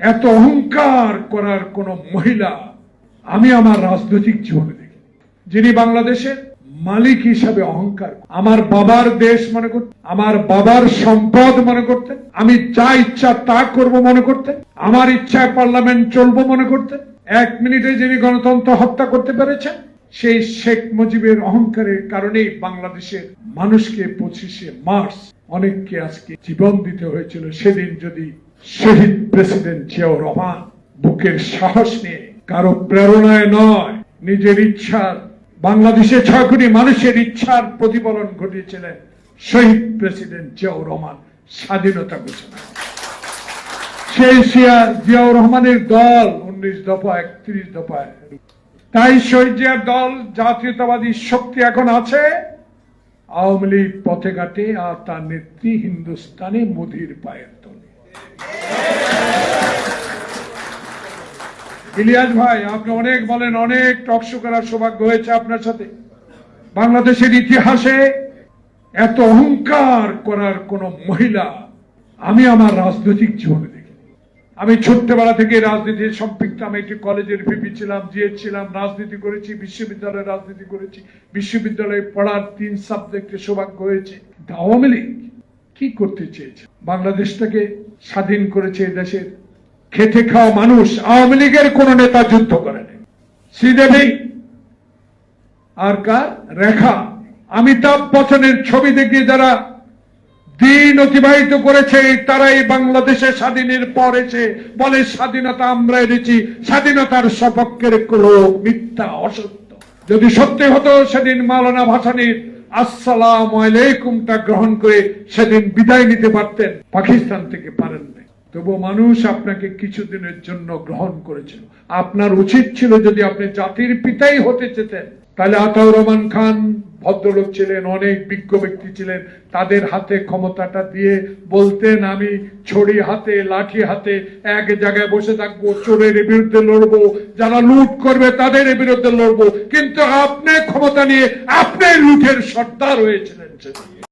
এত অহংকার করার কোন মহিলা আমি আমার রাজনৈতিক জীবনে দেখি যিনি বাংলাদেশের মালিক হিসাবে অহংকার আমার বাবার দেশ মনে করতেন, আমার বাবার সম্পদ মনে করতেন, আমি যা ইচ্ছা তা করব মনে করতেন, আমার ইচ্ছায় পার্লামেন্ট চলবো মনে করতেন। এক মিনিটে যিনি গণতন্ত্র হত্যা করতে পেরেছেন সেই শেখ মুজিবের অহংকারের কারণেই বাংলাদেশের মানুষকে পঁচিশে মার্চ অনেককে আজকে জীবন দিতে হয়েছিল। সেদিন যদি শহীদ প্রেসিডেন্ট জিয়াউর রহমান বুকের সাহস নিয়ে কারও প্রেরণায় নয়, নিজের ইচ্ছার, বাংলাদেশে ছয় কোটি মানুষের ইচ্ছার প্রতিফলন ঘটিয়েছিলেন শহীদ প্রেসিডেন্ট জিয়াউর রহমান স্বাধীনতা ঘোষণা। সেই শিয়া জিয়াউর রহমানের দল উনিশ দফা, একত্রিশ দফায় তাই শহীদ জিয়ার দল, জাতীয়তাবাদী শক্তি এখন আছে। আওয়ামী লীগ পথে ঘাটে আর তার নেত্রী হিন্দুস্তানে মোদির পায়ের তলে। ইলিয়াস ভাই, আপনি অনেক বলেন, অনেক টকশো করার সৌভাগ্য হয়েছে আপনার সাথে। বাংলাদেশের ইতিহাসে এত অহংকার করার কোন মহিলা আমি আমার রাজনৈতিক জীবনে আমি ছোট্টবেলা থেকে রাজনীতির সম্পৃক্ত, আমি একটি কলেজের ভিপি ছিলাম, জিএ ছিলাম, রাজনীতি করেছি, বিশ্ববিদ্যালয়ে রাজনীতি করেছি, বিশ্ববিদ্যালয়ে পড়ার তিন সাবজেক্টে সৌভাগ্য হয়েছে। আওয়ামী লীগ কি করতে চেয়েছে? বাংলাদেশটাকে স্বাধীন করেছে দেশের খেটে খাওয়া মানুষ। আওয়ামী লীগের কোন নেতা যুদ্ধ করেনি। শ্রীদেবী আর কার? রেখা। অমিতাভ বচ্চনের ছবি দেখিয়ে যারা দিন অতিবাহিত করেছে, তারাই বাংলাদেশে স্বাধীনের পর এসে বলে, স্বাধীনতা আমরা এনেছি, স্বাধীনতার সপক্ষের কোনো মিথ্যা অসত্য। যদি সত্যি হতো, সেদিন মাওলানা ভাসানির আসসালাম আলাইকুমটা গ্রহণ করে সেদিন বিদায় নিতে পারতেন, পাকিস্তান থেকে পারেন নাই। তবু মানুষ আপনাকে কিছুদিনের জন্য গ্রহণ করেছিল। আপনার উচিত ছিল যদি আপনি জাতির পিতাই হতে চেতেন। তাহলে আতাউর রহমান খান ভদ্রলোক ছিলেন, অনেক বিজ্ঞ ব্যক্তি ছিলেন, তাদের হাতে ক্ষমতাটা দিয়ে বলতেন, আমি ছড়ি হাতে, লাঠি হাতে এক জায়গায় বসে থাকব, চোরের বিরুদ্ধে লড়বো, যারা লুট করবে তাদের বিরুদ্ধে লড়বো কিন্তু আপনি ক্ষমতা নিয়ে, আপনি লুটের সর্দার হয়েছিলেন সেদিন।